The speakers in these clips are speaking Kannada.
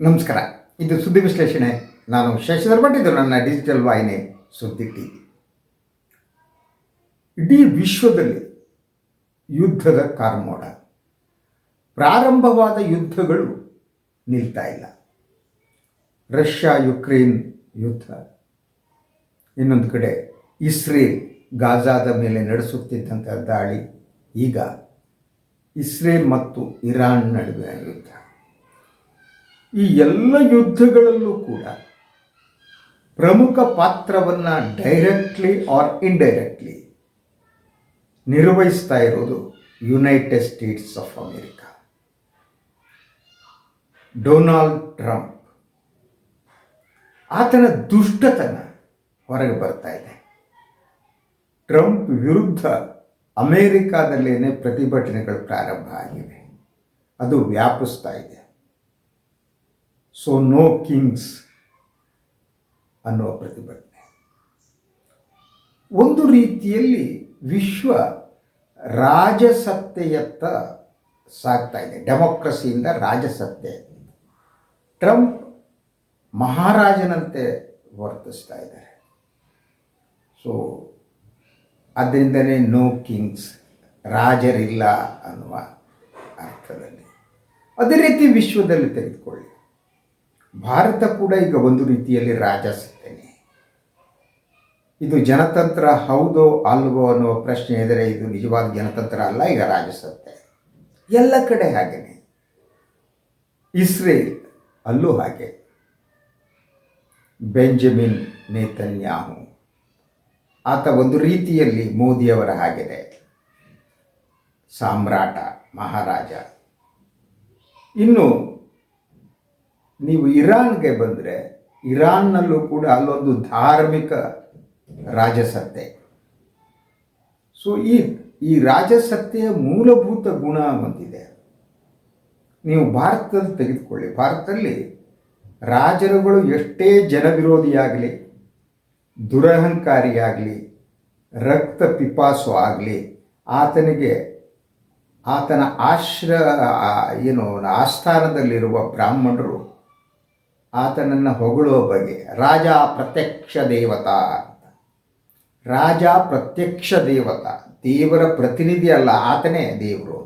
ನಮಸ್ಕಾರ. ಇದು ಸುದ್ದಿ ವಿಶ್ಲೇಷಣೆ. ನಾನು ಶಶಿಧರ್ ಭಟ್, ಇದು ನನ್ನ ಡಿಜಿಟಲ್ ವಾಹಿನಿ ಸುದ್ದಿ ಟಿ ಇಡೀ ವಿಶ್ವದಲ್ಲಿ ಯುದ್ಧದ ಕಾರ್ಮೋಡ. ಪ್ರಾರಂಭವಾದ ಯುದ್ಧಗಳು ನಿಲ್ತಾ ಇಲ್ಲ. ರಷ್ಯಾ ಯುಕ್ರೇನ್ ಯುದ್ಧ. ಇನ್ನೊಂದು ಕಡೆ ಇಸ್ರೇಲ್ ಗಾಜಾದ ಮೇಲೆ ನಡೆಸುತ್ತಿದ್ದಂಥ ದಾಳಿ. ಈಗ ಇಸ್ರೇಲ್ ಮತ್ತು ಇರಾನ್ ನಡುವೆ ಯುದ್ಧ. ಈ ಎಲ್ಲ ಯುದ್ಧಗಳಲ್ಲೂ ಕೂಡ ಪ್ರಮುಖ ಪಾತ್ರವನ್ನು ಡೈರೆಕ್ಟ್ಲಿ ಆರ್ ಇಂಡೈರೆಕ್ಟ್ಲಿ ನಿರ್ವಹಿಸ್ತಾ ಇರೋದು United States of America Donald Trump ಆತನ ದುಷ್ಟತನ ಹೊರಗೆ ಬರ್ತಾ ಇದೆ. ಟ್ರಂಪ್ ವಿರುದ್ಧ ಅಮೇರಿಕಾದಲ್ಲೇನೆ ಪ್ರತಿಭಟನೆಗಳು ಪ್ರಾರಂಭ ಆಗಿವೆ. ಅದು ವ್ಯಾಪಿಸ್ತಾ ಇದೆ. ಸೊ ನೋ ಕಿಂಗ್ಸ್ ಅನ್ನುವ ಪ್ರತಿಭಟನೆ. ಒಂದು ರೀತಿಯಲ್ಲಿ ವಿಶ್ವ ರಾಜಸತ್ತೆಯತ್ತ ಸಾಗ್ತಾ ಇದೆ. ಡೆಮೋಕ್ರಸಿಯಿಂದ ರಾಜಸತ್ತೆ. ಟ್ರಂಪ್ ಮಹಾರಾಜನಂತೆ ವರ್ತಿಸ್ತಾ ಇದ್ದಾರೆ. ಸೊ ಅದರಿಂದಲೇ ನೋ ಕಿಂಗ್ಸ್ ರಾಜರಿಲ್ಲ ಅನ್ನುವ ಅರ್ಥದಲ್ಲಿ. ಅದೇ ರೀತಿ ವಿಶ್ವದಲ್ಲಿ ತೆಗೆದುಕೊಳ್ಳಿ. ಭಾರತ ಕೂಡ ಈಗ ಒಂದು ರೀತಿಯಲ್ಲಿ ರಾಜಸತ್ತೆನೆ. ಇದು ಜನತಂತ್ರ ಹೌದೋ ಅಲ್ವೋ ಅನ್ನುವ ಪ್ರಶ್ನೆ ಇದ್ದರೆ ಇದು ನಿಜವಾದ ಜನತಂತ್ರ ಅಲ್ಲ, ಈಗ ರಾಜಸತ್ತೆ. ಎಲ್ಲ ಕಡೆ ಹಾಗೇನೆ. ಇಸ್ರೇಲ್ ಅಲ್ಲೂ ಹಾಗೆ. Benjamin Netanyahu. ಆತ ಒಂದು ರೀತಿಯಲ್ಲಿ ಮೋದಿಯವರ ಹಾಗಿದೆ ಸಾಮ್ರಾಟ, ಮಹಾರಾಜ. ಇನ್ನು ನೀವು ಇರಾನ್ಗೆ ಬಂದರೆ ಇರಾನ್ನಲ್ಲೂ ಕೂಡ ಅಲ್ಲೊಂದು ಧಾರ್ಮಿಕ ರಾಜಸತ್ತೆ. ಸೊ ಈ ಈ ರಾಜಸತ್ತೆಯ ಮೂಲಭೂತ ಗುಣ ಒಂದಿದೆ. ನೀವು ಭಾರತದಲ್ಲಿ ತೆಗೆದುಕೊಳ್ಳಿ. ಭಾರತದಲ್ಲಿ ರಾಜರುಗಳು ಎಷ್ಟೇ ಜನವಿರೋಧಿಯಾಗಲಿ, ದುರಹಂಕಾರಿಯಾಗಲಿ, ರಕ್ತ ಪಿಪಾಸು ಆಗಲಿ, ಆತನಿಗೆ, ಆತನ ಆಶ್ರ ಏನು, ಆಸ್ಥಾನದಲ್ಲಿರುವ ಬ್ರಾಹ್ಮಣರು ಆತನನ್ನು ಹೊಗಳುವ ಬಗೆ, ರಾಜ ಪ್ರತ್ಯಕ್ಷ ದೇವತಾ ಅಂತ. ರಾಜ ಪ್ರತ್ಯಕ್ಷ ದೇವತಾ, ದೇವರ ಪ್ರತಿನಿಧಿ ಅಲ್ಲ, ಆತನೇ ದೇವರು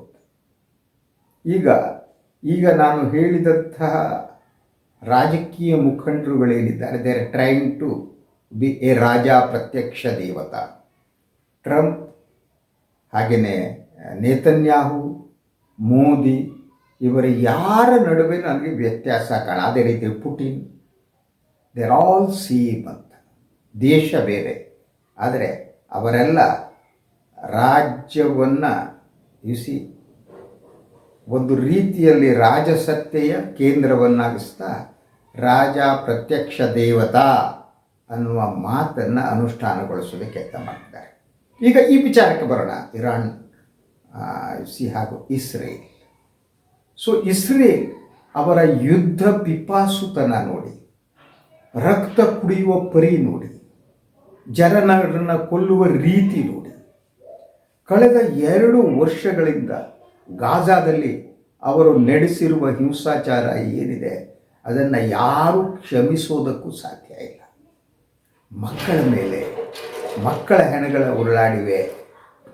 ಈಗ ಈಗ ನಾನು ಹೇಳಿದಂತಹ ರಾಜಕೀಯ ಮುಖಂಡರುಗಳೇನಿದ್ದಾರೆ they are trying to be a ರಾಜ ಪ್ರತ್ಯಕ್ಷ ದೇವತಾ. ಟ್ರಂಪ್ ಹಾಗೆಯೇ ನೇತನ್ಯಾಹು, ಮೋದಿ ಇವರ ಯಾರ ನಡುವೆ ನನಗೆ ವ್ಯತ್ಯಾಸ ಕಾಣ ಅದೇ ರೀತಿ ಪುಟಿನ್ ದೇರ್ ಆಲ್ ಸೇಮ್ ಅಂತ. ದೇಶ ಬೇರೆ. ಆದರೆ ಅವರೆಲ್ಲ ರಾಜ್ಯವನ್ನು ಇಸಿ ಒಂದು ರೀತಿಯಲ್ಲಿ ರಾಜಸತ್ತೆಯ ಕೇಂದ್ರವನ್ನಾಗಿಸ್ತಾ ರಾಜ ಪ್ರತ್ಯಕ್ಷ ದೇವತಾ ಅನ್ನುವ ಮಾತನ್ನು ಅನುಷ್ಠಾನಗೊಳಿಸೋದಕ್ಕೆ ಕೆಲಸ ಮಾಡ್ತಾರೆ ಈಗ ಈ ವಿಚಾರಕ್ಕೆ ಬರೋಣ. ಇರಾನ್ ಸಿ ಹಾಗೂ ಇಸ್ರೇಲ್. ಸೊ ಇಸ್ರೇ ಅವರ ಯುದ್ಧ ಪಿಪಾಸುತನ ನೋಡಿ, ರಕ್ತ ಕುಡಿಯುವ ಪರಿ ನೋಡಿ, ಜನರನ್ನು ಕೊಲ್ಲುವ ರೀತಿ ನೋಡಿ. ಕಳೆದ ಎರಡು ವರ್ಷಗಳಿಂದ ಗಾಜಾದಲ್ಲಿ ಅವರು ನಡೆಸಿರುವ ಹಿಂಸಾಚಾರ ಏನಿದೆ, ಅದನ್ನು ಯಾರೂ ಕ್ಷಮಿಸೋದಕ್ಕೂ ಸಾಧ್ಯ ಇಲ್ಲ. ಮಕ್ಕಳ ಮೇಲೆ, ಮಕ್ಕಳ ಹೆಣಗಳ ಉರುಳಾಡಿವೆ.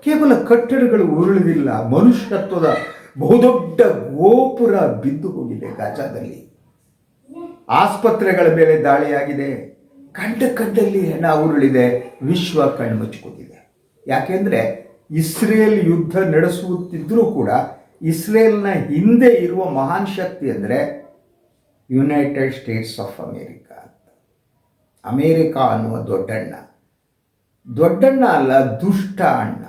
ಕೇವಲ ಕಟ್ಟಡಗಳು ಉರುಳಿದಿಲ್ಲ ಮನುಷ್ಯತ್ವದ ಬಹುದೊಡ್ಡ ಗೋಪುರ ಬಿದ್ದು ಹೋಗಿದೆ ಗಾಜಾದಲ್ಲಿ. ಆಸ್ಪತ್ರೆಗಳ ಮೇಲೆ ದಾಳಿಯಾಗಿದೆ. ಕಂಡ ಕಂಡಲ್ಲಿ ಹೆಣ ಉರುಳಿದೆ. ವಿಶ್ವ ಕಣ್ಮುಚ್ಚಿಕೊಂಡಿದೆ ಯಾಕೆಂದರೆ ಇಸ್ರೇಲ್ ಯುದ್ಧ ನಡೆಸುತ್ತಿದ್ದರೂ ಕೂಡ ಇಸ್ರೇಲ್ನ ಹಿಂದೆ ಇರುವ ಮಹಾನ್ ಶಕ್ತಿ ಅಂದರೆ ಯುನೈಟೆಡ್ ಸ್ಟೇಟ್ಸ್ ಆಫ್ ಅಮೇರಿಕಾ ಅಂತ. ಅಮೇರಿಕಾ ಅನ್ನುವ ದೊಡ್ಡಣ್ಣ. ದೊಡ್ಡಣ್ಣ ಅಲ್ಲ ದುಷ್ಟ ಅಣ್ಣ.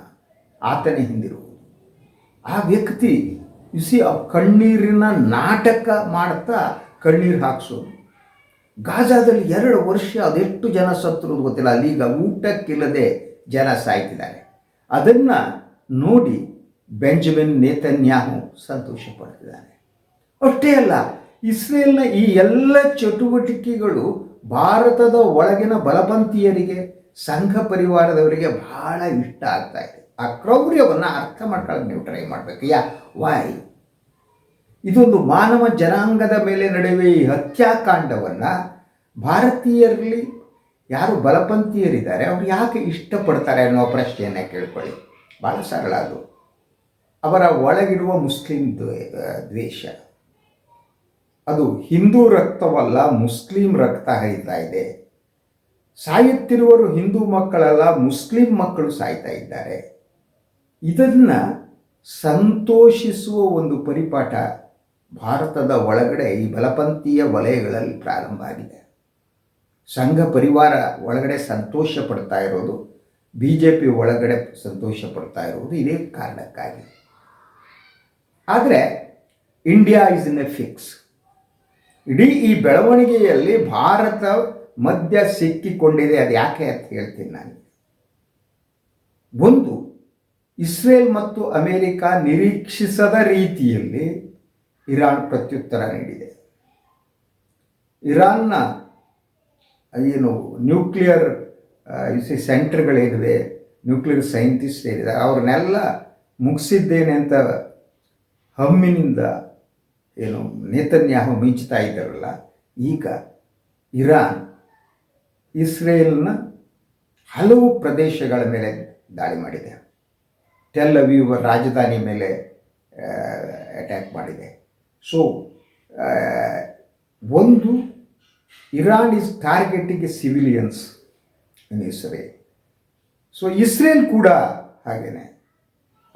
ಆತನೇ ಹಿಂದಿರುವುದು ಆ ವ್ಯಕ್ತಿ ಇಸಿ ಆ ಕಣ್ಣೀರಿನ ನಾಟಕ ಮಾಡ್ತಾ ಕಣ್ಣೀರು ಹಾಕ್ಸೋದು ಗಾಜಾದಲ್ಲಿ ಎರಡು ವರ್ಷ ಅದೆಷ್ಟು ಜನ ಸತ್ತಿರೋದು ಗೊತ್ತಿಲ್ಲ. ಅಲ್ಲೀಗ ಊಟಕ್ಕಿಲ್ಲದೆ ಜನ ಸಾಯ್ತಿದ್ದಾರೆ. ಅದನ್ನು ನೋಡಿ ಬೆಂಜಮಿನ್ ನೇತನ್ಯಾಹು ಸಂತೋಷ ಪಡ್ತಿದ್ದಾನೆ. ಅಷ್ಟೇ ಅಲ್ಲ, ಇಸ್ರೇಲ್ನ ಈ ಎಲ್ಲ ಚಟುವಟಿಕೆಗಳು ಭಾರತದ ಒಳಗಿನ ಬಲಪಂಥೀಯರಿಗೆ ಸಂಘ ಪರಿವಾರದವರಿಗೆ ಬಹಳ ಇಷ್ಟ ಆಗ್ತಾ ಇದೆ. ಆ ಕ್ರೌರ್ಯವನ್ನು ಅರ್ಥ ಮಾಡ್ಕೊಳ್ಳೋಕೆ ನೀವು ಟ್ರೈ ಮಾಡಬೇಕು. ಯಾ ವಾಯ್ ಇದೊಂದು ಮಾನವ ಜನಾಂಗದ ಮೇಲೆ ನಡೆಯುವ ಈ ಹತ್ಯಾಕಾಂಡವನ್ನು ಭಾರತೀಯರಲ್ಲಿ ಯಾರು ಬಲಪಂಥೀಯರಿದ್ದಾರೆ, ಅವ್ರು ಯಾಕೆ ಇಷ್ಟಪಡ್ತಾರೆ ಅನ್ನೋ ಪ್ರಶ್ನೆಯನ್ನು ಕೇಳ್ಕೊಳ್ಳಿ. ಭಾಳ ಸರಳ ಅದು. ಅವರ ಒಳಗಿರುವ ಮುಸ್ಲಿಂ ದ್ವೇ- ದ್ವೇಷ. ಅದು ಹಿಂದೂ ರಕ್ತವಲ್ಲ, ಮುಸ್ಲಿಂ ರಕ್ತ ಹರಿತಾ ಇದೆ. ಸಾಯುತ್ತಿರುವರು ಹಿಂದೂ ಮಕ್ಕಳಲ್ಲ, ಮುಸ್ಲಿಂ ಮಕ್ಕಳು ಸಾಯ್ತಾ ಇದ್ದಾರೆ. ಇದನ್ನು ಸಂತೋಷಿಸುವ ಒಂದು ಪರಿಪಾಠ ಭಾರತದ ಒಳಗಡೆ ಈ ಬಲಪಂಥೀಯ ವಲಯಗಳಲ್ಲಿ ಪ್ರಾರಂಭ ಆಗಿದೆ. ಸಂಘ ಪರಿವಾರ ಒಳಗಡೆ ಸಂತೋಷ ಪಡ್ತಾ ಇರೋದು ಬಿ ಜೆ ಪಿ ಒಳಗಡೆ ಸಂತೋಷ ಪಡ್ತಾ ಇರೋದು ಇದೇ ಕಾರಣಕ್ಕಾಗಿ. ಆದರೆ India is in a fix ಇಡೀ ಈ ಬೆಳವಣಿಗೆಯಲ್ಲಿ ಭಾರತ ಮಧ್ಯ ಸಿಕ್ಕಿಕೊಂಡಿದೆ ಅದು ಯಾಕೆ ಅಂತ ಹೇಳ್ತೀನಿ ನಾನು. ಒಂದು ಇಸ್ರೇಲ್ ಮತ್ತು ಅಮೆರಿಕ ನಿರೀಕ್ಷಿಸದ ರೀತಿಯಲ್ಲಿ ಇರಾನ್ ಪ್ರತ್ಯುತ್ತರ ನೀಡಿದೆ. ಇರಾನ್ನ ಏನು ನ್ಯೂಕ್ಲಿಯರ್ ಸೆಂಟರ್ಗಳೇನಿವೆ ನ್ಯೂಕ್ಲಿಯರ್ ಸೈಂಟಿಸ್ಟ್ ಏನಿದೆ ಅವ್ರನ್ನೆಲ್ಲ ಮುಗಿಸಿದ್ದೇನೆ ಅಂತ ಹಮ್ಮಿನಿಂದ ಏನು ನೇತನ್ಯಾಹು ಮಿಂಚ್ತಾ ಇದ್ದಾರಲ್ಲ, ಈಗ ಇರಾನ್ ಇಸ್ರೇಲ್ನ ಹಲವು ಪ್ರದೇಶಗಳ ಮೇಲೆ ದಾಳಿ ಮಾಡಿದೆ. ಟೆಲ್ ಅವೀವ್ ರಾಜಧಾನಿ ಮೇಲೆ ಅಟ್ಯಾಕ್ ಮಾಡಿದೆ. ಸೊ ಒಂದು Iran is targeting civilians in Israel so Israel ಕೂಡ ಹಾಗೇನೆ.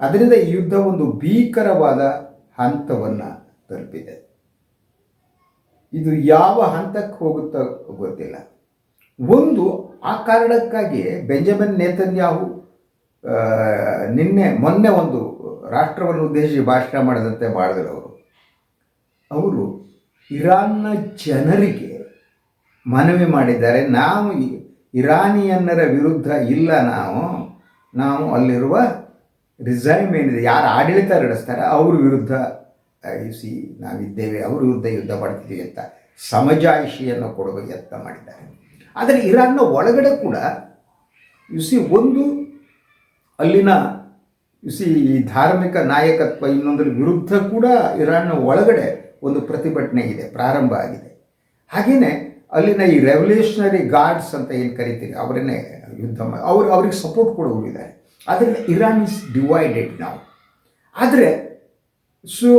ಅದರಿಂದ ಈ ಯುದ್ಧ ಒಂದು ಭೀಕರವಾದ ಹಂತವನ್ನು ತಲುಪಿದೆ. ಇದು ಯಾವ ಹಂತಕ್ಕೆ ಹೋಗುತ್ತೋ ಗೊತ್ತಿಲ್ಲ. ಒಂದು, ಆ ಕಾರಣಕ್ಕಾಗಿ ಬೆಂಜಮಿನ್ ನೇತನ್ಯಾಹು ನಿನ್ನೆ, ಮೊನ್ನೆ ಒಂದು ರಾಷ್ಟ್ರವನ್ನು ಉದ್ದೇಶಿಸಿ ಭಾಷಣ ಮಾಡಿದಂತೆ ಮಾಡಿದರು ಅವರು ಅವರು ಇರಾನ್ನ ಜನರಿಗೆ ಮನವಿ ಮಾಡಿದ್ದಾರೆ, ನಾವು ಇರಾನಿಯನ್ನರ ವಿರುದ್ಧ ಇಲ್ಲ, ನಾವು ನಾವು ಅಲ್ಲಿರುವ ರಿಸೈಮ್ ಏನಿದೆ, ಯಾರು ಆಡಳಿತ ನಡೆಸ್ತಾರೆ ಅವ್ರ ವಿರುದ್ಧ ಸಿ ನಾವಿದ್ದೇವೆ, ಅವ್ರ ವಿರುದ್ಧ ಯುದ್ಧ ಮಾಡ್ತೀವಿ ಅಂತ ಸಮಜಾಯಿಷಿಯನ್ನು ಕೊಡುವ ಯತ್ನ ಮಾಡಿದ್ದಾರೆ. ಆದರೆ ಇರಾನ್ನ ಒಳಗಡೆ ಕೂಡ ಸಿ ಒಂದು ಅಲ್ಲಿನ ಸಿ ಈ ಧಾರ್ಮಿಕ ನಾಯಕತ್ವ ಇನ್ನೊಂದರ ವಿರುದ್ಧ ಕೂಡ ಇರಾನ್ನ ಒಳಗಡೆ ಒಂದು ಪ್ರತಿಭಟನೆ ಇದೆ, ಪ್ರಾರಂಭ ಆಗಿದೆ. ಹಾಗೆಯೇ ಅಲ್ಲಿನ ಈ ರೆವಲ್ಯೂಷನರಿ ಗಾರ್ಡ್ಸ್ ಅಂತ ಏನು ಕರಿತೀವಿ ಅವರನ್ನೇ ಯುದ್ಧ ಅವ್ರು, ಅವ್ರಿಗೆ ಸಪೋರ್ಟ್ ಕೊಡೋರು ಇದ್ದಾರೆ. ಆದ್ದರಿಂದ ಇರಾನ್ ಇಸ್ ಡಿವೈಡೆಡ್ ನಾವು ಆದರೆ ಸೊ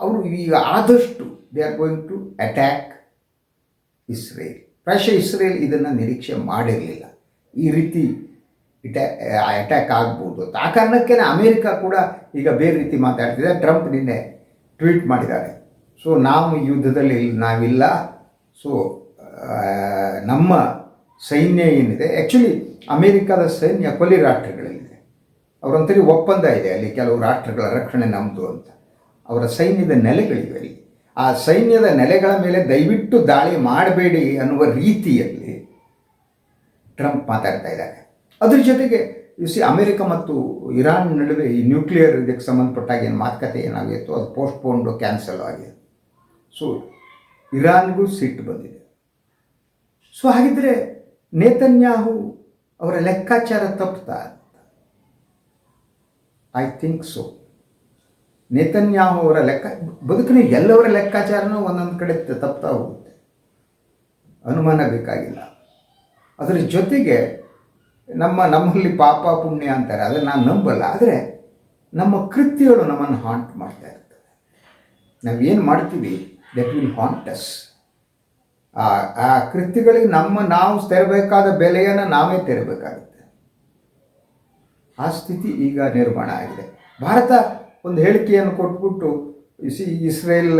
ಅವರು ಈಗ ಆದಷ್ಟು they are going to attack Israel ಪ್ರಾಯಶಃ ಇಸ್ರೇಲ್ ಇದನ್ನು ನಿರೀಕ್ಷೆ ಮಾಡಿರಲಿಲ್ಲ. ಈ ರೀತಿ ಇಟ್ಯಾ ಅಟ್ಯಾಕ್ ಆಗ್ಬೋದು ಆ ಕಾರಣಕ್ಕೆ ಅಮೇರಿಕ ಕೂಡ ಈಗ ಬೇರೆ ರೀತಿ ಮಾತಾಡ್ತಿದೆ. ಟ್ರಂಪ್ ನಿನ್ನೆ ಟ್ವೀಟ್ ಮಾಡಿದ್ದಾರೆ. ಸೊ ನಾವು ಯುದ್ಧದಲ್ಲಿ ನಾವಿಲ್ಲ. ಸೊ ನಮ್ಮ ಸೈನ್ಯ ಏನಿದೆ? ಆ್ಯಕ್ಚುಲಿ ಅಮೇರಿಕಾದ ಸೈನ್ಯ ಕೊಲ್ಲಿ ರಾಷ್ಟ್ರಗಳಲ್ಲಿದೆ. ಅವರಂತೇಳಿ ಒಪ್ಪಂದ ಇದೆ ಅಲ್ಲಿ ಕೆಲವು ರಾಷ್ಟ್ರಗಳ ರಕ್ಷಣೆ ನಮ್ಮದು ಅಂತ. ಅವರ ಸೈನ್ಯದ ನೆಲೆಗಳಿವೆ ಅಲ್ಲಿ. ಆ ಸೈನ್ಯದ ನೆಲೆಗಳ ಮೇಲೆ ದಯವಿಟ್ಟು ದಾಳಿ ಮಾಡಬೇಡಿ ಅನ್ನುವ ರೀತಿಯಲ್ಲಿ ಟ್ರಂಪ್ ಮಾತಾಡ್ತಾ ಇದ್ದಾರೆ. ಅದ್ರ ಜೊತೆಗೆ ಯು ಸಿ ಅಮೆರಿಕ ಮತ್ತು ಇರಾನ್ ನಡುವೆ ಈ ನ್ಯೂಕ್ಲಿಯರ್ ಇದಕ್ಕೆ ಸಂಬಂಧಪಟ್ಟಾಗ ಏನು ಮಾತುಕತೆ ಏನಾಗಿತ್ತು ಅದು ಪೋಸ್ಟ್ಪೋನ್ಡು ಕ್ಯಾನ್ಸಲ್ ಆಗಿದೆ. ಸೊ ಇರಾನ್ಗೂ ಸಿಟ್ಟು ಬಂದಿದೆ. ಸೊ ಹಾಗಿದ್ರೆ ನೇತನ್ಯಾಹು ಅವರ ಲೆಕ್ಕಾಚಾರ ತಪ್ಪುತ್ತಾ? ಐ ಥಿಂಕ್ ಸೊ ನೇತನ್ಯಾಹು ಅವರ ಲೆಕ್ಕ, ಬದುಕಿನ ಎಲ್ಲವರ ಲೆಕ್ಕಾಚಾರನೂ ಒಂದೊಂದು ಕಡೆ ತಪ್ತಾ ಹೋಗುತ್ತೆ. ಅನುಮಾನ ಬೇಕಾಗಿಲ್ಲ. ಅದರ ಜೊತೆಗೆ ನಮ್ಮ ನಮ್ಮಲ್ಲಿ ಪಾಪ ಪುಣ್ಯ ಅಂತಾರೆ ಅದನ್ನು ನಾನು ನಂಬಲ್ಲ. ಆದರೆ ನಮ್ಮ ಕೃತ್ಯಗಳು ನಮ್ಮನ್ನು ಹಾಂಟ್ ಮಾಡ್ತಾ ಇರ್ತವೆ. ನಾವೇನು ಮಾಡ್ತೀವಿ? ದಟ್ ವಿಲ್ ಹಾಂಟಸ್ ಆ ಆ ಕೃತ್ಯಗಳಿಗೆ ನಮ್ಮ ನಾವು ತೆರಬೇಕಾದ ಬೆಲೆಯನ್ನು ನಾವೇ ತೆರಬೇಕಾಗುತ್ತೆ. ಆ ಸ್ಥಿತಿ ಈಗ ನಿರ್ಮಾಣ ಆಗಿದೆ. ಭಾರತ ಒಂದು ಹೇಳಿಕೆಯನ್ನು ಕೊಟ್ಬಿಟ್ಟು ಸಿ, ಇಸ್ರೇಲ್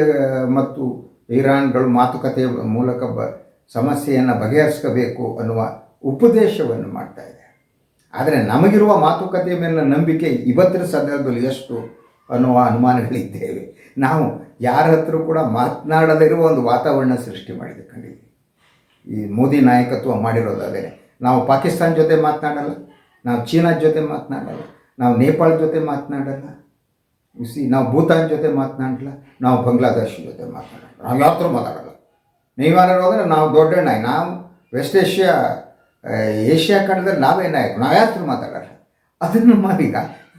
ಮತ್ತು ಇರಾನ್ಗಳು ಮಾತುಕತೆಯ ಮೂಲಕ ಬ, ಸಮಸ್ಯೆಯನ್ನು ಬಗೆಹರಿಸ್ಕೋಬೇಕು ಅನ್ನುವ ಉಪದೇಶವನ್ನು ಮಾಡ್ತಾ ಇದೆ. ಆದರೆ ನಮಗಿರುವ ಮಾತುಕತೆಯ ಮೇಲಿನ ನಂಬಿಕೆ ಇವತ್ತಿನ ಸಂದರ್ಭದಲ್ಲಿ ಎಷ್ಟು ಅನ್ನುವ ಅನುಮಾನಗಳಿದ್ದೇವೆ. ನಾವು ಯಾರ ಹತ್ರ ಕೂಡ ಮಾತನಾಡದಿರುವ ಒಂದು ವಾತಾವರಣ ಸೃಷ್ಟಿ ಮಾಡಿದೆ ಈ ಮೋದಿ ನಾಯಕತ್ವ ಮಾಡಿರೋದಾದರೆ ನಾವು ಪಾಕಿಸ್ತಾನ ಜೊತೆ ಮಾತನಾಡಲ್ಲ, ನಾವು ಚೀನಾ ಜೊತೆ ಮಾತನಾಡಲ್ಲ, ನಾವು ನೇಪಾಳ ಜೊತೆ ಮಾತನಾಡಲ್ಲ ಸಿ ನಾವು ಭೂತಾನ್ ಜೊತೆ ಮಾತನಾಡಲ್ಲ, ನಾವು ಬಾಂಗ್ಲಾದೇಶ್ ಜೊತೆ ಮಾತನಾಡಲ್ಲ. ನಾವು ಯಾವ ಥರ ಮಾತಾಡಲ್ಲ. ನೀವೇನಾರು ಹೋದರೆ ನಾವು ದೊಡ್ಡ ನಾವು ವೆಸ್ಟ್ ಏಷ್ಯಾ ಏಷ್ಯಾ ಖಂಡದಲ್ಲಿ ನಾವೇ ನಾಯಕ ನಾವು ಯಾತ್ರ ಮಾತಾಡಲ್ಲ. ಅದನ್ನು ಮಾರೀಗ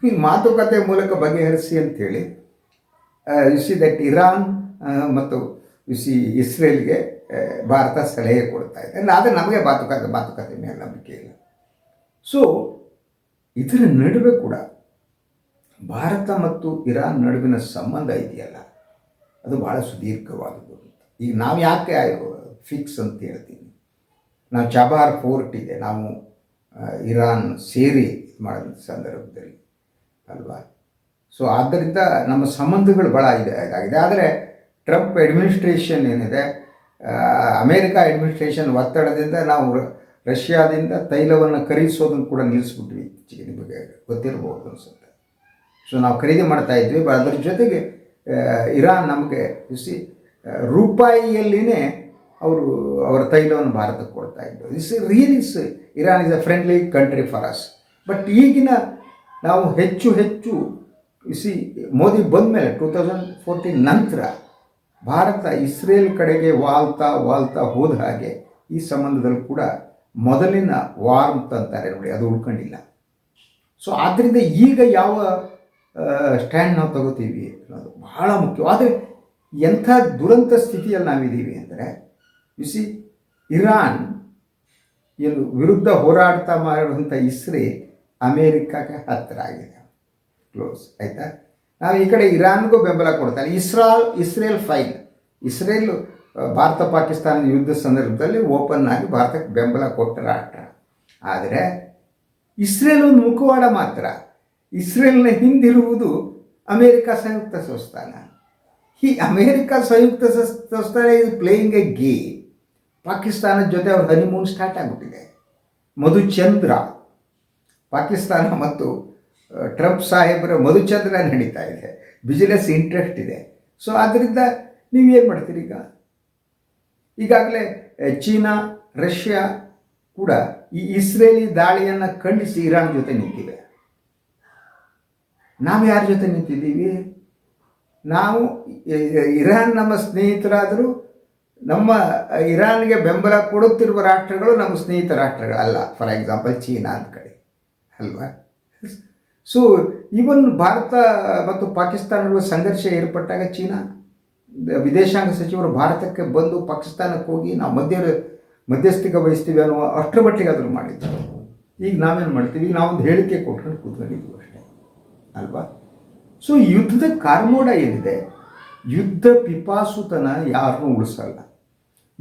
ಈ ಮಾತುಕತೆ ಮೂಲಕ ಬಗೆಹರಿಸಿ ಅಂತೇಳಿ ಯು ಸಿ ದಟ್ ಇರಾನ್ ಮತ್ತು ಯು ಸಿ ಇಸ್ರೇಲ್ಗೆ ಭಾರತ ಸಲಹೆ ಕೊಡ್ತಾ ಇದೆ. ಆದರೆ ನಮಗೆ ಮಾತುಕತೆ ಮಾತುಕತೆ ಮೇಲೆ ನಂಬಿಕೆ ಇಲ್ಲ. ಸೊ ಇದರ ನಡುವೆ ಕೂಡ ಭಾರತ ಮತ್ತು ಇರಾನ್ ನಡುವಿನ ಸಂಬಂಧ ಇದೆಯಲ್ಲ? ಅದು ಭಾಳ ಸುದೀರ್ಘವಾದದ್ದು ಈಗ ನಾವು ಯಾಕೆ ಫಿಕ್ಸ್ ಅಂತ ಹೇಳ್ತೀನಿ? ನಾವು ಚಬಾರ್ ಫೋರ್ಟ್ ಇದೆ. ನಾವು ಇರಾನ್ ಸೇರಿ ಮಾಡಿದ ಸಂದರ್ಭದಲ್ಲಿ ಅಲ್ವಾ? ಸೊ ಆದ್ದರಿಂದ ನಮ್ಮ ಸಂಬಂಧಗಳು ಭಾಳ ಇದೆ ಇದಾಗಿದೆ ಆದರೆ ಟ್ರಂಪ್ ಅಡ್ಮಿನಿಸ್ಟ್ರೇಷನ್ ಏನಿದೆ ಅಮೇರಿಕ ಅಡ್ಮಿನಿಸ್ಟ್ರೇಷನ್ ಒತ್ತಡದಿಂದ ನಾವು ರಷ್ಯಾದಿಂದ ತೈಲವನ್ನು ಖರೀದಿಸೋದನ್ನು ಕೂಡ ನಿಲ್ಲಿಸ್ಬಿಟ್ವಿ ಇತ್ತೀಚೆಗೆ, ನಿಮಗೆ ಗೊತ್ತಿರಬಹುದು ಅನ್ಸುತ್ತೆ. ಸೊ ನಾವು ಖರೀದಿ ಮಾಡ್ತಾ ಇದ್ವಿ ಅದ್ರ ಜೊತೆಗೆ ಇರಾನ್ ನಮಗೆ ಸಿ ರೂಪಾಯಿಯಲ್ಲಿನೇ ಅವರು, ಅವರ ತೈಲವನ್ನು ಭಾರತಕ್ಕೆ ಕೊಡ್ತಾ ಇದ್ದರು Israel is Iran is a friendly country for us but ಈಗಿನ ನಾವು ಹೆಚ್ಚು ಹೆಚ್ಚು ಸಿ ಮೋದಿ ಬಂದ ಮೇಲೆ ಟೂ ತೌಸಂಡ್ ಫೋರ್ಟೀನ್ ನಂತರ ಭಾರತ ಇಸ್ರೇಲ್ ಕಡೆಗೆ ವಾಲ್ತಾ ವಾಲ್ತಾ ಹೋದ ಹಾಗೆ ಈ ಸಂಬಂಧದಲ್ಲಿ ಕೂಡ ಮೊದಲಿನ ವಾರ್ಮ್ತ್ ಅಂತಾರೆ ನೋಡಿ, ಅದು ಉಳ್ಕೊಂಡಿಲ್ಲ. ಸೊ ಆದ್ದರಿಂದ ಈಗ ಯಾವ ಸ್ಟ್ಯಾಂಡ್ ನಾವು ತಗೋತೀವಿ ಅನ್ನೋದು ಬಹಳ ಮುಖ್ಯ. ಆದರೆ ಎಂಥ ದುರಂತ ಸ್ಥಿತಿಯಲ್ಲಿ ನಾವಿದ್ದೀವಿ ಅಂದರೆ ಸಿ ಇರಾನ್ ಇಲ್ಲಿ ವಿರುದ್ಧ ಹೋರಾಡ್ತಾ ಮಾಡುವಂಥ ಇಸ್ರೇಲ್ ಅಮೇರಿಕಾಗೆ ಹತ್ತಿರ ಆಗಿದೆ. ಕ್ಲೋಸ್ ಆಯಿತಾ? ನಾವು ಈ ಕಡೆ ಇರಾನ್ಗೂ ಬೆಂಬಲ ಕೊಡ್ತಾರೆ ಇಸ್ರಾಲ್, ಇಸ್ರೇಲ್ ಫೈಲ್ ಇಸ್ರೇಲ್ ಭಾರತ ಪಾಕಿಸ್ತಾನ ಯುದ್ಧ ಸಂದರ್ಭದಲ್ಲಿ ಓಪನ್ ಆಗಿ ಭಾರತಕ್ಕೆ ಬೆಂಬಲ ಕೊಟ್ಟ ರಾಷ್ಟ್ರ ಆದರೆ ಇಸ್ರೇಲ್ ಒಂದು ಮುಖವಾಡ ಮಾತ್ರ. ಇಸ್ರೇಲ್ನ ಹಿಂದಿರುವುದು ಅಮೇರಿಕ ಸಂಯುಕ್ತ ಸಂಸ್ಥಾನ. ಈ ಅಮೇರಿಕ ಸಂಯುಕ್ತ ಸಂಸ್ಥಾನ ಇದು ಪ್ಲೇಯಿಂಗ್ ಎ ಗೇಮ್ ಪಾಕಿಸ್ತಾನದ ಜೊತೆ ಅವ್ರ ಹನಿಮೂನ್ ಸ್ಟಾರ್ಟ್ ಆಗಿಬಿಟ್ಟಿದೆ. ಮಧುಚಂದ್ರ, ಪಾಕಿಸ್ತಾನ ಮತ್ತು ಟ್ರಂಪ್ ಸಾಹೇಬರ ಮಧುಚಂದ್ರ ನಡೀತಾ ಇದೆ. ಬಿಸಿನೆಸ್ ಇಂಟ್ರೆಸ್ಟ್ ಇದೆ. ಸೊ ಆದ್ದರಿಂದ ನೀವೇನು ಮಾಡ್ತೀರಿ ಈಗ? ಈಗಾಗಲೇ ಚೀನಾ, ರಷ್ಯಾ ಕೂಡ ಈ ಇಸ್ರೇಲಿ ದಾಳಿಯನ್ನು ಖಂಡಿಸಿ ಇರಾನ್ ಜೊತೆ ನಿಂತಿವೆ. ನಾವು ಯಾರ ಜೊತೆ ನಿಂತಿದ್ದೀವಿ? ನಾವು ಇರಾನ್ ನಮ್ಮ ಸ್ನೇಹಿತರಾದರೂ ನಮ್ಮ ಇರಾನ್ಗೆ ಬೆಂಬಲ ಕೊಡುತ್ತಿರುವ ರಾಷ್ಟ್ರಗಳು ನಮ್ಮ ಸ್ನೇಹಿತ ರಾಷ್ಟ್ರಗಳಲ್ಲ ಫಾರ್ ಎಕ್ಸಾಂಪಲ್ ಚೀನಾ ಅಂತ ಕಡೆ. ಅಲ್ವಾ? ಸೊ ಇವನ್ ಭಾರತ ಮತ್ತು ಪಾಕಿಸ್ತಾನ ಸಂಘರ್ಷ ಏರ್ಪಟ್ಟಾಗ ಚೀನಾ, ವಿದೇಶಾಂಗ ಸಚಿವರು ಭಾರತಕ್ಕೆ ಬಂದು ಪಾಕಿಸ್ತಾನಕ್ಕೆ ಹೋಗಿ ನಾವು ಮಧ್ಯ, ಮಧ್ಯಸ್ಥಿಕೆ ವಹಿಸ್ತೀವಿ ಅನ್ನುವ ಅಷ್ಟರ ಮಟ್ಟಿಗೆ ಅದನ್ನು ಮಾಡಿದ್ರು. ಈಗ ನಾವೇನು ಮಾಡ್ತೀವಿ? ಈಗ ನಾವೊಂದು ಹೇಳಿಕೆ ಕೊಟ್ಕೊಂಡು ಕೂತ್ಕೊಂಡಿದ್ದೀವಿ ಅಷ್ಟೇ. ಅಲ್ವಾ? ಸೊ ಯುದ್ಧದ ಕಾರ್ಮೋಡ ಏನಿದೆ? ಯುದ್ಧ ಪಿಪಾಸುತನ ಯಾರನ್ನೂ ಉಳಿಸಲ್ಲ.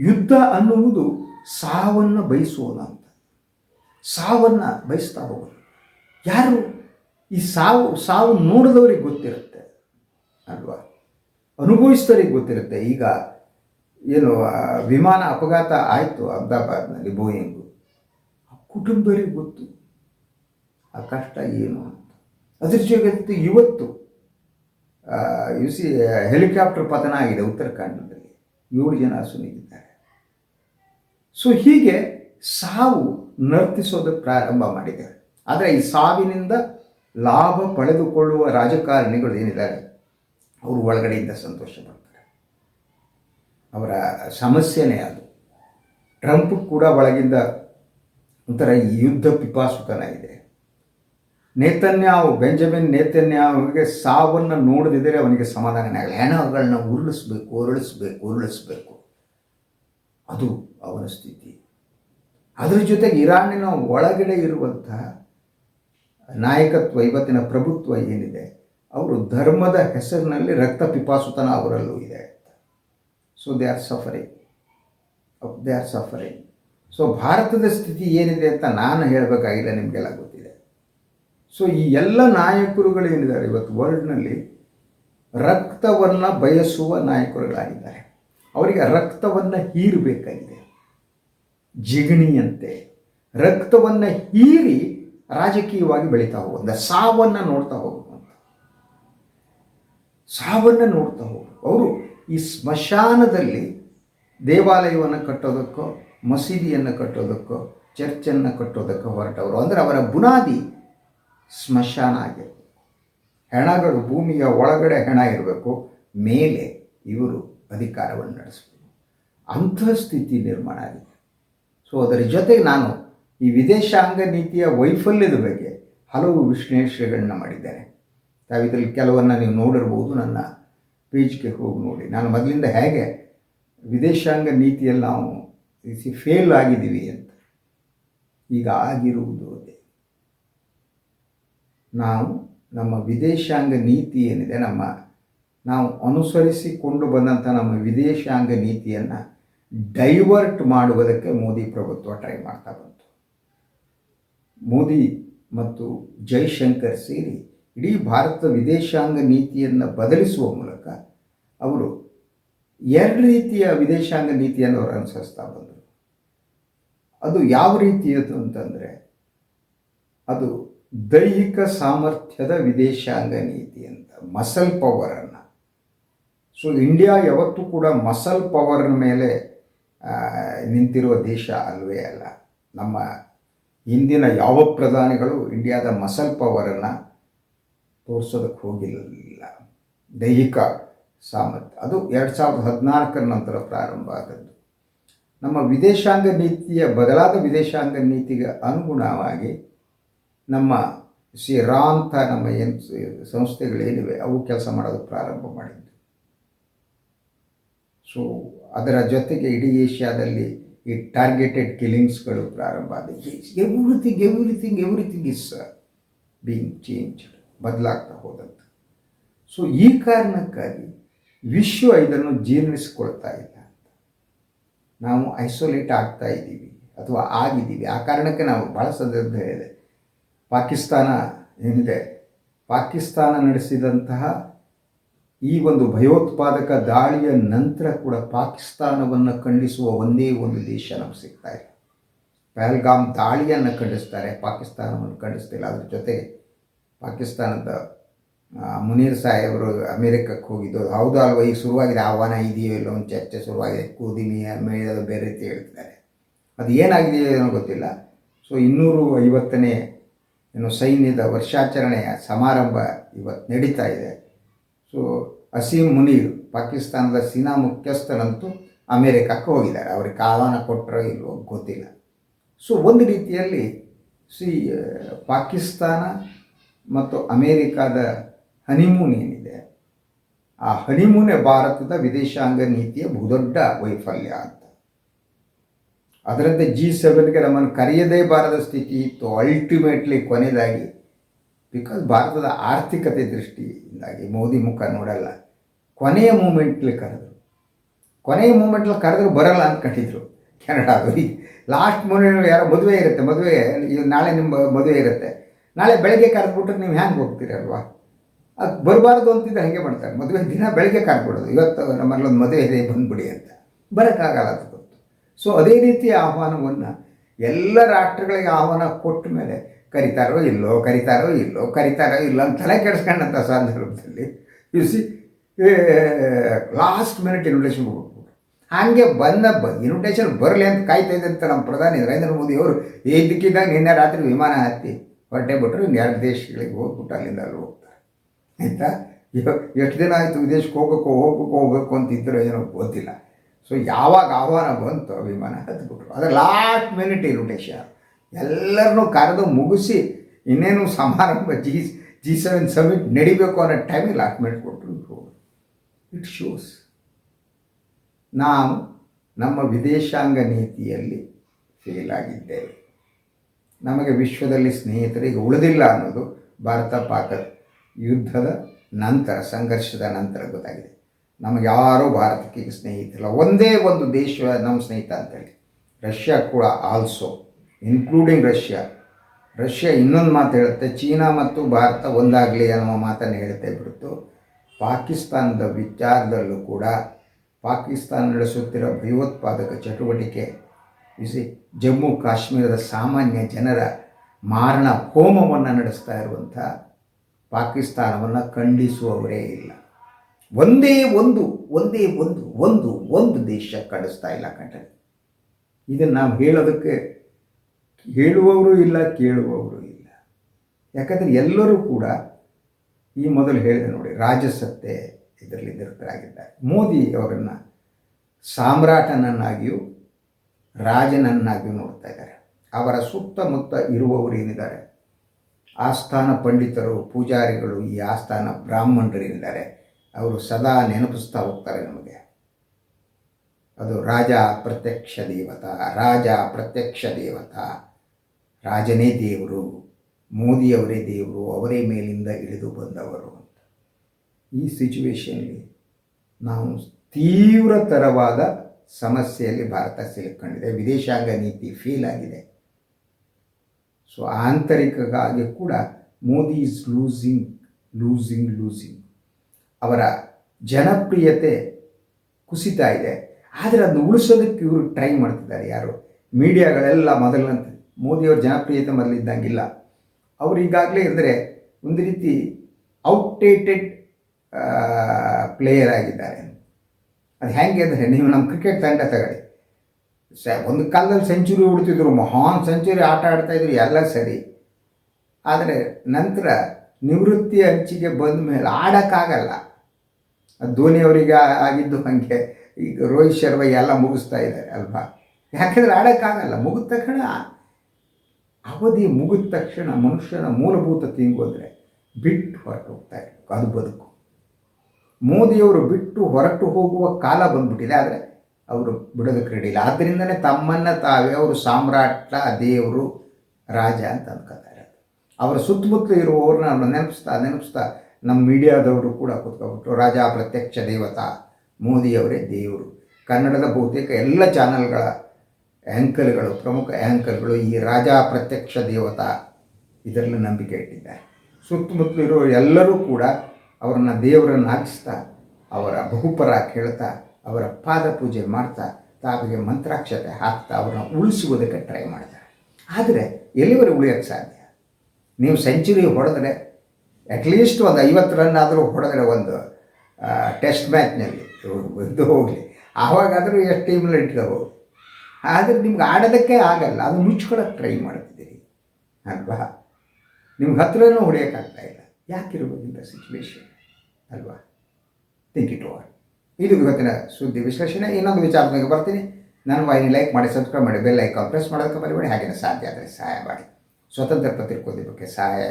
ಯುದ್ಧ ಅನ್ನುವುದು ಸಾವನ್ನು ಬಯಸೋದು ಅಂತ. ಸಾವನ್ನು ಬಯಸ್ತಾ ಹೋಗೋದು. ಯಾರು ಈ ಸಾವು ಸಾವು ನೋಡಿದವರಿಗೆ ಗೊತ್ತಿರುತ್ತೆ ಅಲ್ವಾ? ಅನುಭವಿಸಿದವರಿಗೆ ಗೊತ್ತಿರುತ್ತೆ. ಈಗ ಏನು ವಿಮಾನ ಅಪಘಾತ ಆಯಿತು ಅಹಮದಾಬಾದ್ನಲ್ಲಿ, ಬೋಯಿಂಗು. ಆ ಕುಟುಂಬರಿಗೆ ಗೊತ್ತು. ಆ ಕಷ್ಟ ಏನು ಅಂತ. ಅದ್ರ ಜೊತೆ ಇವತ್ತು ಯು ಸಿ ಹೆಲಿಕಾಪ್ಟರ್ ಪತನ ಆಗಿದೆ ಉತ್ತರಾಖಂಡದಲ್ಲಿ. ಏಳು ಜನ ಸುನಿಗಿದ್ದಾರೆ ಸೊ ಹೀಗೆ ಸಾವು ನರ್ತಿಸೋದು ಪ್ರಾರಂಭ ಮಾಡಿದೆ. ಆದರೆ ಈ ಸಾವಿನಿಂದ ಲಾಭ ಪಡೆದುಕೊಳ್ಳುವ ರಾಜಕಾರಣಿಗಳು ಏನಿದ್ದಾರೆ? ಅವರು ಒಳಗಡೆಯಿಂದ ಸಂತೋಷ ಪಡ್ತಾರೆ. ಅವರ ಸಮಸ್ಯೆನೇ ಅದು. ಟ್ರಂಪ್ ಕೂಡ ಒಳಗಿಂದ ಒಂಥರ ಯುದ್ಧ ಪಿಪಾಸುತನ ಇದೆ ನೇತನ್ಯಾವು ಬೆಂಜಮಿನ್ ನೇತನ್ಯಾವಿಗೆ ಸಾವನ್ನು ನೋಡದಿದ್ದರೆ ಅವನಿಗೆ ಸಮಾಧಾನನೇ ಆಗಲ್ಲ. ಹೆಣಗಳನ್ನ ಉರುಳಿಸ್ಬೇಕು ಉರುಳಿಸ್ಬೇಕು ಉರುಳಿಸ್ಬೇಕು. ಅದು ಅವನ ಸ್ಥಿತಿ. ಅದರ ಜೊತೆಗೆ ಇರಾನಿನ ಒಳಗಡೆ ಇರುವಂತಹ ನಾಯಕತ್ವ, ಇವತ್ತಿನ ಪ್ರಭುತ್ವ ಏನಿದೆ? ಅವರು ಧರ್ಮದ ಹೆಸರಿನಲ್ಲಿ ರಕ್ತ ಪಿಪಾಸುತನ ಅವರಲ್ಲೂ ಇದೆ so they are suffering they are suffering so ಭಾರತದ ಸ್ಥಿತಿ ಏನಿದೆ ಅಂತ ನಾನು ಹೇಳಬೇಕಾಗಿಲ್ಲ, ನಿಮಗೆಲ್ಲ ಗೊತ್ತಿದೆ. ಸೊ ಈ ಎಲ್ಲ ನಾಯಕರುಗಳು ಏನಿದ್ದಾರೆ? ಇವತ್ತು ವರ್ಲ್ಡ್ನಲ್ಲಿ ರಕ್ತವನ್ನು ಬಯಸುವ ನಾಯಕರುಗಳಾಗಿದ್ದಾರೆ. ಅವರಿಗೆ ರಕ್ತವನ್ನು ಹೀರಬೇಕಾಗಿದೆ. ಜಿಗಣಿಯಂತೆ ರಕ್ತವನ್ನು ಹೀರಿ ರಾಜಕೀಯವಾಗಿ ಬೆಳೀತಾ ಹೋಗುವಂಥ ಸಾವನ್ನು ನೋಡ್ತಾ ಅಂತ ಸಾವನ್ನು ನೋಡ್ತಾ ಹೋಗು ಅವರು ಈ ಸ್ಮಶಾನದಲ್ಲಿ ದೇವಾಲಯವನ್ನು ಕಟ್ಟೋದಕ್ಕೋ, ಮಸೀದಿಯನ್ನು ಕಟ್ಟೋದಕ್ಕೋ, ಚರ್ಚನ್ನು ಕಟ್ಟೋದಕ್ಕೋ ಹೊರಟವರು. ಅಂದರೆ ಅವರ ಬುನಾದಿ ಸ್ಮಶಾನ ಆಗಿರಬೇಕು. ಹೆಣಗಳು ಭೂಮಿಯ ಒಳಗಡೆ ಹೆಣ ಇರಬೇಕು. ಮೇಲೆ ಇವರು ಅಧಿಕಾರವನ್ನು ನಡೆಸಬೇಕು. ಅಂಥ ಸ್ಥಿತಿ ನಿರ್ಮಾಣ ಆಗಿದೆ. ಸೊ ಅದರ ಜೊತೆಗೆ ನಾನು ಈ ವಿದೇಶಾಂಗ ನೀತಿಯ ವೈಫಲ್ಯದ ಬಗ್ಗೆ ಹಲವು ವಿಶ್ಲೇಷಣೆಗಳನ್ನ ಮಾಡಿದ್ದೇನೆ. ಇದರಲ್ಲಿ ಕೆಲವನ್ನು ನೀವು ನೋಡಿರ್ಬೋದು, ನನ್ನ ಪೇಜ್ಗೆ ಹೋಗಿ ನೋಡಿ. ನಾನು ಮೊದಲಿಂದ ಹೇಗೆ ವಿದೇಶಾಂಗ ನೀತಿಯಲ್ಲಿ ನಾವು ಫೇಲ್ ಆಗಿದ್ದೀವಿ ಅಂತ. ಈಗ ಆಗಿರುವುದು ಅದೇ. ನಾವು ನಮ್ಮ ವಿದೇಶಾಂಗ ನೀತಿ ಏನಿದೆ, ನಮ್ಮ ನಾವು ಅನುಸರಿಸಿಕೊಂಡು ಬಂದಂಥ ನಮ್ಮ ವಿದೇಶಾಂಗ ನೀತಿಯನ್ನು ಡೈವರ್ಟ್ ಮಾಡುವುದಕ್ಕೆ ಮೋದಿ ಪ್ರಭುತ್ವ ಟ್ರೈ ಮಾಡ್ತಾ ಬಂತು. ಮೋದಿ ಮತ್ತು ಜೈಶಂಕರ್ ಸೇರಿ ಇಡೀ ಭಾರತದ ವಿದೇಶಾಂಗ ನೀತಿಯನ್ನು ಬದಲಿಸುವ ಮೂಲಕ ಅವರು ಎರಡು ರೀತಿಯ ವಿದೇಶಾಂಗ ನೀತಿಯನ್ನು ಅವರು ಅನುಸರಿಸ್ತಾ ಬಂದರು. ಅದು ಯಾವ ರೀತಿಯದು ಅಂತಂದರೆ ಅದು ದೈಹಿಕ ಸಾಮರ್ಥ್ಯದ ವಿದೇಶಾಂಗ ನೀತಿ ಅಂತ, ಮಸಲ್ ಪವರನ್ನು ಸೊ ಇಂಡಿಯಾ ಯಾವತ್ತೂ ಕೂಡ ಮಸಲ್ ಪವರ್ನ ಮೇಲೆ ನಿಂತಿರುವ ದೇಶ ಅಲ್ವೇ ಅಲ್ಲ. ನಮ್ಮ ಹಿಂದಿನ ಯಾವ ಪ್ರಧಾನಿಗಳು ಇಂಡಿಯಾದ ಮಸಲ್ ಪವರನ್ನು ತೋರಿಸೋದಕ್ಕೆ ಹೋಗಿರಲಿಲ್ಲ ದೈಹಿಕ ಸಾಮರ್ಥ್ಯ. ಅದು ಎರಡು ಸಾವಿರದ ಹದಿನಾಲ್ಕರ ನಂತರ ಪ್ರಾರಂಭ ಆದದ್ದು. ನಮ್ಮ ವಿದೇಶಾಂಗ ನೀತಿಯ ಬದಲಾದ ವಿದೇಶಾಂಗ ನೀತಿಗೆ ಅನುಗುಣವಾಗಿ ನಮ್ಮ ಸಿ ರಾ ಅಂತ ನಮ್ಮ ಏನು ಸಂಸ್ಥೆಗಳೇನಿವೆ, ಅವು ಕೆಲಸ ಮಾಡೋದು ಪ್ರಾರಂಭ ಮಾಡಿದ್ದು. ಸೊ ಅದರ ಜೊತೆಗೆ ಇಡೀ ಏಷ್ಯಾದಲ್ಲಿ ಈ ಟಾರ್ಗೆಟೆಡ್ ಕಿಲಿಂಗ್ಸ್ಗಳು ಪ್ರಾರಂಭ ಆದ everything everything everything is being change ಬದಲಾಗ್ತಾ ಹೋದಂತ. ಸೊ ಈ ಕಾರಣಕ್ಕಾಗಿ ವಿಶ್ವ ಇದನ್ನು ಜೀರ್ಣಿಸ್ಕೊಳ್ತಾ ಇಲ್ಲ ಅಂತ. ನಾವು ಐಸೋಲೇಟ್ ಆಗ್ತಾ ಇದ್ದೀವಿ, ಅಥವಾ ಆಗಿದ್ದೀವಿ. ಆ ಕಾರಣಕ್ಕೆ ನಾವು ಭಾಳ ಸಂದರ್ಭ ಹೇಳಿದೆ ಪಾಕಿಸ್ತಾನ ಏನಿದೆ? ಪಾಕಿಸ್ತಾನ ನಡೆಸಿದಂತಹ ಈ ಒಂದು ಭಯೋತ್ಪಾದಕ ದಾಳಿಯ ನಂತರ ಕೂಡ ಪಾಕಿಸ್ತಾನವನ್ನು ಖಂಡಿಸುವ ಒಂದೇ ಒಂದು ದೇಶ ನಮ್ಗೆ ಸಿಗ್ತಾ ಇದೆ. ಪಹಲ್ಗಾಮ್ ದಾಳಿಯನ್ನು ಖಂಡಿಸ್ತಾರೆ, ಪಾಕಿಸ್ತಾನವನ್ನು ಖಂಡಿಸ್ತಿಲ್ಲ. ಅದ್ರ ಜೊತೆ ಪಾಕಿಸ್ತಾನದ ಮುನೀರ್ ಸಾಹೇಬರು ಅಮೇರಿಕಕ್ಕೆ ಹೋಗಿದ್ದು. ಹೌದು ಅಲ್ವಾ, ಈಗ ಶುರುವಾಗಿದೆ. ಆಹ್ವಾನ ಇದೆಯೋ ಇಲ್ಲೋ ಒಂದು ಚರ್ಚೆ ಶುರುವಾಗಿದೆ. ಕೂದಿಮಿ ಮೇಯದು ಬೇರೆ ರೀತಿ ಹೇಳ್ತಿದ್ದಾರೆ. ಅದು ಏನಾಗಿದೆಯೋ ಏನೋ ಗೊತ್ತಿಲ್ಲ. ಸೊ ಇನ್ನೂರು ಐವತ್ತನೇ ಏನು, ಸೈನ್ಯದ ವರ್ಷಾಚರಣೆಯ ಸಮಾರಂಭ ಇವತ್ತು ನಡೀತಾ ಇದೆ. ಸೊ ಅಸೀಮ್ ಮುನೀರ್ ಪಾಕಿಸ್ತಾನದ ಸೇನಾ ಮುಖ್ಯಸ್ಥರಂತೂ ಅಮೇರಿಕಕ್ಕೆ ಹೋಗಿದ್ದಾರೆ. ಅವ್ರಿಗೆ ಕಾಲನ ಕೊಟ್ಟರೋ ಇಲ್ವೋ ಗೊತ್ತಿಲ್ಲ. ಸೊ ಒಂದು ರೀತಿಯಲ್ಲಿ ಸಿ ಪಾಕಿಸ್ತಾನ ಮತ್ತು ಅಮೇರಿಕಾದ ಹನಿಮೂನ್ ಏನಿದೆ? ಆ ಹನಿಮೂನೇ ಭಾರತದ ವಿದೇಶಾಂಗ ನೀತಿಯ ಬಹುದೊಡ್ಡ ವೈಫಲ್ಯ ಅಂತ. ಅದರಂತೆ ಜಿ ಸೆವೆನ್ಗೆ ನಮ್ಮನ್ನು ಕರೆಯದೇ ಬಾರದ ಸ್ಥಿತಿ ಇತ್ತು. ಅಲ್ಟಿಮೇಟ್ಲಿ ಕೊನೆಯದಾಗಿ ಬಿಕಾಸ್ ಭಾರತದ ಆರ್ಥಿಕತೆ ದೃಷ್ಟಿಯಿಂದಾಗಿ ಮೋದಿ ಮುಖ ನೋಡಲ್ಲ. ಕೊನೆಯ ಮೂಮೆಂಟ್ಲಿ ಕರೆದ್ರು. ಕೊನೆಯ ಮೂಮೆಂಟ್ಲಿ ಕರೆದ್ರು ಬರಲ್ಲ ಅಂದ್ಕೊಂಡಿದ್ರು ಕೆನಡಾದಲ್ಲಿ ಲಾಸ್ಟ್ ಮೂಮೆಂಟ್ ಯಾರೋ ಮದುವೆ ಇರುತ್ತೆ, ಮದುವೆ ನಾಳೆ ನಿಮ್ಮ ಮದುವೆ ಇರುತ್ತೆ. ನಾಳೆ ಬೆಳಗ್ಗೆ ಕರೆದ್ಬಿಟ್ರೆ ನೀವು ಹ್ಯಾಂಗೆ ಹೋಗ್ತೀರಲ್ವಾ? ಅದು ಬರಬಾರ್ದು ಅಂತಿದ್ರೆ ಹಾಗೆ ಮಾಡ್ತಾರೆ. ಮದುವೆ ದಿನ ಬೆಳಗ್ಗೆ ಕರೆದ್ಬಿಡೋದು. ಇವತ್ತು ನಮ್ಮಲ್ಲೊಂದು ಮದುವೆ ಇದೆ, ಬಂದ್ಬಿಡಿ ಅಂತ. ಬರೋಕ್ಕಾಗಲ್ಲ ಅದು ಗೊತ್ತು. ಸೊ ಅದೇ ರೀತಿಯ ಆಹ್ವಾನವನ್ನು ಎಲ್ಲ ರಾಷ್ಟ್ರಗಳಿಗೆ ಆಹ್ವಾನ ಕೊಟ್ಟ ಮೇಲೆ ಕರಿತಾರೋ ಇಲ್ಲೋ ಕರಿತಾರೋ ಇಲ್ಲೋ ಕರಿತಾರೋ ಇಲ್ಲೋ ಅಂತ ತಲೆ ಕೆಡಿಸ್ಕೊಂಡಂಥ ಸಂದರ್ಭದಲ್ಲಿ you see last minute invitation ಕೊಟ್ಬಿಟ್ರು ಹಾಗೆ ಬಂದ ಬ ಇನ್ವಿಟೇಷನ್ ಬರಲಿ ಅಂತ ಕಾಯ್ತಾ ಇದ್ದಂಥ ನಮ್ಮ ಪ್ರಧಾನಿ ನರೇಂದ್ರ ಮೋದಿ ಅವರು ಇದ್ದಕ್ಕಿದ್ದಾಗ ನಿನ್ನೆ ರಾತ್ರಿ ವಿಮಾನ ಹತ್ತಿ ಹೊರಟೆ ಬಿಟ್ಟರು ಎರಡು ದೇಶಗಳಿಗೆ ಹೋಗ್ಬಿಟ್ಟು ಅಲ್ಲಿಂದ ಅಲ್ಲಿ ಹೋಗ್ತಾರೆ. ಆಯಿತಾ? ಎಷ್ಟು ದಿನ ಆಯಿತು ವಿದೇಶಕ್ಕೆ ಹೋಗೋಕ್ಕೋ ಹೋಗೋಕ್ಕೋ ಹೋಗಬೇಕು ಅಂತ ಅಂತಿದ್ರು ಏನೋ ಗೊತ್ತಿಲ್ಲ. ಸೊ ಯಾವಾಗ ಆಹ್ವಾನ ಬಂತು ವಿಮಾನ ಹತ್ಬಿಟ್ರು. ಅದರ ಲಾಸ್ಟ್ ಮಿನಿಟ್ ಇನ್ವಿಟೇಷನ್ ಎಲ್ಲರನ್ನೂ ಕರೆದು ಮುಗಿಸಿ ಇನ್ನೇನು ಸಮಾರಂಭ ಜಿ ಜಿ ಸೆವೆನ್ ಸಮಿಟ್ ನಡಿಬೇಕು ಅನ್ನೋ ಟೈಮಿಗೆ ಲಾಕ್ ಮಿನಿಟ್ ಕೊಟ್ಟರು ಇಟ್ ಶೋಸ್ ನಾವು ನಮ್ಮ ವಿದೇಶಾಂಗ ನೀತಿಯಲ್ಲಿ ಫೇಲ್ ಆಗಿದ್ದೇವೆ. ನಮಗೆ ವಿಶ್ವದಲ್ಲಿ ಸ್ನೇಹಿತರಿಗೆ ಉಳಿದಿಲ್ಲ ಅನ್ನೋದು ಭಾರತ ಪಾಕ ಯುದ್ಧದ ನಂತರ, ಸಂಘರ್ಷದ ನಂತರ ಗೊತ್ತಾಗಿದೆ. ನಮಗೆ ಯಾರೂ ಭಾರತಕ್ಕೆ ಸ್ನೇಹಿತರಿಲ್ಲ ಒಂದೇ ಒಂದು ದೇಶ ನಮ್ಮ ಸ್ನೇಹಿತ ಅಂತೇಳಿ. ರಷ್ಯಾ ಕೂಡ ಆಲ್ಸೋ ಇನ್ಕ್ಲೂಡಿಂಗ್ ರಷ್ಯಾ ರಷ್ಯಾ ಇನ್ನೊಂದು ಮಾತು ಹೇಳುತ್ತೆ, ಚೀನಾ ಮತ್ತು ಭಾರತ ಒಂದಾಗಲಿ ಅನ್ನುವ ಮಾತನ್ನು ಹೇಳುತ್ತೆ ಬಿಡ್ತು. ಪಾಕಿಸ್ತಾನದ ವಿಚಾರದಲ್ಲೂ ಕೂಡ ಪಾಕಿಸ್ತಾನ ನಡೆಸುತ್ತಿರೋ ಭಯೋತ್ಪಾದಕ ಚಟುವಟಿಕೆ ಇಸಿ ಜಮ್ಮು ಕಾಶ್ಮೀರದ ಸಾಮಾನ್ಯ ಜನರ ಮಾರಣ ಹೋಮವನ್ನು ನಡೆಸ್ತಾ ಇರುವಂಥ ಪಾಕಿಸ್ತಾನವನ್ನು ಖಂಡಿಸುವವರೇ ಇಲ್ಲ. ಒಂದೇ ಒಂದು ಒಂದೇ ಒಂದು ಒಂದು ಒಂದು ದೇಶ ಕಡಿಸ್ತಾ ಇಲ್ಲ ಕಂಡ್ರೆ ಇದನ್ನು ನಾವು ಹೇಳೋದಕ್ಕೆ ಹೇಳುವವರು ಇಲ್ಲ, ಕೇಳುವವರು ಇಲ್ಲ. ಯಾಕಂದರೆ ಎಲ್ಲರೂ ಕೂಡ ಈ ಮೊದಲು ಹೇಳಿದೆ ನೋಡಿ, ರಾಜಸತ್ತೆ ಇದರಲ್ಲಿ ನಿರತರಾಗಿದ್ದಾರೆ. ಮೋದಿ ಅವರನ್ನು ಸಾಮ್ರಾಟನನ್ನಾಗಿಯೂ ರಾಜನನ್ನಾಗಿಯೂ ನೋಡ್ತಾ ಇದ್ದಾರೆ. ಅವರ ಸುತ್ತಮುತ್ತ ಇರುವವರು ಏನಿದ್ದಾರೆ? ಆಸ್ಥಾನ ಪಂಡಿತರು, ಪೂಜಾರಿಗಳು, ಈ ಆಸ್ಥಾನ ಬ್ರಾಹ್ಮಣರು ಏನಿದ್ದಾರೆ? ಅವರು ಸದಾ ನೆನಪಿಸ್ತಾ ಹೋಗ್ತಾರೆ ನಮಗೆ. ಅದು ರಾಜ ಪ್ರತ್ಯಕ್ಷ ದೇವತಾ, ರಾಜ ಪ್ರತ್ಯಕ್ಷ ದೇವತ. ರಾಜನೇ ದೇವರು, ಮೋದಿಯವರೇ ದೇವರು, ಅವರೇ ಮೇಲಿಂದ ಇಳಿದು ಬಂದವರು ಅಂತ. ಈ ಸಿಚುವೇಶನ್ಲಿ ನಾವು ತೀವ್ರತರವಾದ ಸಮಸ್ಯೆಯಲ್ಲಿ ಭಾರತ ಸಿಲುಕೊಂಡಿದೆ. ವಿದೇಶಾಂಗ ನೀತಿ ಫೇಲ್ ಆಗಿದೆ. ಸೊ ಆಂತರಿಕವಾಗಿ ಕೂಡ Modi is losing losing losing. ಅವರ ಜನಪ್ರಿಯತೆ ಕುಸಿತಾ ಇದೆ. ಆದರೆ ಅದನ್ನು ಉಳಿಸೋದಕ್ಕೆ ಇವರು ಟ್ರೈ ಮಾಡ್ತಿದ್ದಾರೆ ಯಾರು? ಮೀಡಿಯಾಗಳೆಲ್ಲ ಮೊದಲಿನಂತೆ ಮೋದಿಯವರ ಜನಪ್ರಿಯತೆ ಮೊದಲಿದ್ದಂಗಿಲ್ಲ. ಅವರು ಈಗಾಗಲೇ ಅಂದರೆ ಒಂದು ರೀತಿ ಔಟ್ಡೇಟೆಡ್ ಪ್ಲೇಯರ್ ಆಗಿದ್ದಾರೆ. ಅದು ಹೇಗೆ ಅಂದರೆ ನೀವು ನಮ್ಮ ಕ್ರಿಕೆಟ್ ತಂಡ ತಗೊಳ್ಳಿ. ಸ, ಒಂದು ಕಾಲದಲ್ಲಿ ಸೆಂಚುರಿ ಹೊಡ್ತಿದ್ರು ಮಹಾನ್ ಸೆಂಚುರಿ ಆಟ ಆಡ್ತಾಯಿದ್ರು ಎಲ್ಲ ಸರಿ. ಆದರೆ ನಂತರ ನಿವೃತ್ತಿ ಅಂಚಿಗೆ ಬಂದ ಮೇಲೆ ಆಡೋಕ್ಕಾಗಲ್ಲ. ಧೋನಿಯವರಿಗೆ ಆಗಿದ್ದು ಹಾಗೆ. ಈಗ ರೋಹಿತ್ ಶರ್ಮಾ ಎಲ್ಲ ಮುಗಿಸ್ತಾ ಇದ್ದಾರೆ ಅಲ್ವಾ? ಯಾಕೆಂದರೆ ಆಡೋಕ್ಕಾಗಲ್ಲ. ಮುಗಿದ ತಕ್ಷಣ ಅವಧಿ ಮುಗಿದ ತಕ್ಷಣ ಮನುಷ್ಯನ ಮೂಲಭೂತ ತಿಂಗು ಅಂದರೆ ಬಿಟ್ಟು ಹೊರಟು ಹೋಗ್ತಾ ಇರಬೇಕು ಅದು ಬದುಕು. ಮೋದಿಯವರು ಬಿಟ್ಟು ಹೊರಟು ಹೋಗುವ ಕಾಲ ಬಂದ್ಬಿಟ್ಟಿದೆ, ಆದರೆ ಅವರು ಬಿಡೋದಕ್ಕೆ ರೆಡಿ ಇಲ್ಲ. ತಮ್ಮನ್ನು ತಾವೇ ಅವರು ಸಾಮ್ರಾಟ ದೇವರು ರಾಜ ಅಂತ ಅನ್ಕೋತಾರೆ ಅವರ ಸುತ್ತಮುತ್ತಲು ಇರುವವ್ರನ್ನ ನೆನಪಿಸ್ತಾ ನೆನಪಿಸ್ತಾ ನಮ್ಮ ಮೀಡಿಯಾದವರು ಕೂಡ ಕೂತ್ಕೊಬಿಟ್ಟು ರಾಜ, ಪ್ರತ್ಯಕ್ಷ ದೇವತಾ, ಮೋದಿಯವರೇ ದೇವರು. ಕನ್ನಡದ ಬಹುತೇಕ ಎಲ್ಲ ಚಾನಲ್ಗಳ ಆ್ಯಂಕರ್ಗಳು ಪ್ರಮುಖ ಆ್ಯಂಕರ್ಗಳು ಈ ರಾಜ ಪ್ರತ್ಯಕ್ಷ ದೇವತಾ ಇದರಲ್ಲಿ ನಂಬಿಕೆ ಇಟ್ಟಿದ್ದಾರೆ. ಸುತ್ತಮುತ್ತಲು ಇರೋ ಎಲ್ಲರೂ ಕೂಡ ಅವರನ್ನು ದೇವರನ್ನು ಹಾಕಿಸ್ತಾ ಅವರ ಬಹುಪರ ಕೇಳ್ತಾ, ಅವರ ಪಾದ ಪೂಜೆ ಮಾಡ್ತಾ, ತಾವಿಗೆ ಮಂತ್ರಾಕ್ಷತೆ ಹಾಕ್ತಾ ಅವ್ರನ್ನ ಉಳಿಸುವುದಕ್ಕೆ ಟ್ರೈ ಮಾಡ್ತಾರೆ. ಆದರೆ ಎಲ್ಲಿವರೆಗೆ ಉಳಿಯೋಕ್ಕೆ ಸಾಧ್ಯ? ನೀವು ಸೆಂಚುರಿ ಹೊಡೆದ್ರೆ ಅಟ್ಲೀಸ್ಟ್ ಒಂದು ಐವತ್ತು ರನ್ ಆದರೂ ಹೊಡೆದ್ರೆ ಒಂದು ಟೆಸ್ಟ್ ಮ್ಯಾಚ್ನಲ್ಲಿ ಇದು ಹೋಗಲಿ. ಆವಾಗಾದರೂ ಎಷ್ಟು ಟೀಮ್ನಲ್ಲಿ ಇಟ್ಕೋಬೋದು ಆದರೆ ನಿಮ್ಗೆ ಆಡೋದಕ್ಕೆ ಆಗಲ್ಲ, ಅದು ಮುಚ್ಕೊಳ್ಳೋಕೆ ಟ್ರೈ ಮಾಡ್ತಿದ್ದೀರಿ ಅಲ್ವಾ? ನಿಮ್ಗೆ ಹತ್ರನೂ ಹೊಡೆಯೋಕ್ಕಾಗ್ತಾ ಇಲ್ಲ. ಯಾಕಿರ್ಬೋದು ಇಂಥ ಸಿಚುವೇಶನ್ ಅಲ್ವಾ? ಥಿಂಕ್ ಇಟ್ ಓವರ್ ಇದು ಇವತ್ತಿನ ಸುದ್ದಿ ವಿಶ್ಲೇಷಣೆ. ಇನ್ನೊಂದು ವಿಚಾರದಾಗ ಬರ್ತೀನಿ. ನಾನು ವಾಹಿನಿ ಲೈಕ್ ಮಾಡಿ ಸಬ್ಸ್ಕ್ರೈಬ್ ಮಾಡಿ ಬೆಲ್ ಐಕಾನ್ ಪ್ರೆಸ್ ಮಾಡೋದಕ್ಕೆ ಬರಬೇಡಿ ಹಾಗೆಯೇ ಸಾಧ್ಯ ಆದರೆ ಸಹಾಯ ಮಾಡಿ. ಸ್ವತಂತ್ರ ಪತ್ರಿಕೋದ್ಯಮಕ್ಕೆ ಸಹಾಯ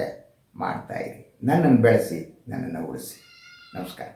ಮಾಡ್ತಾ ಇರಿ. ನನ್ನನ್ನು ಬೆಳೆಸಿ, ನನ್ನನ್ನು ಉಳಿಸಿ. ನಮಸ್ಕಾರ.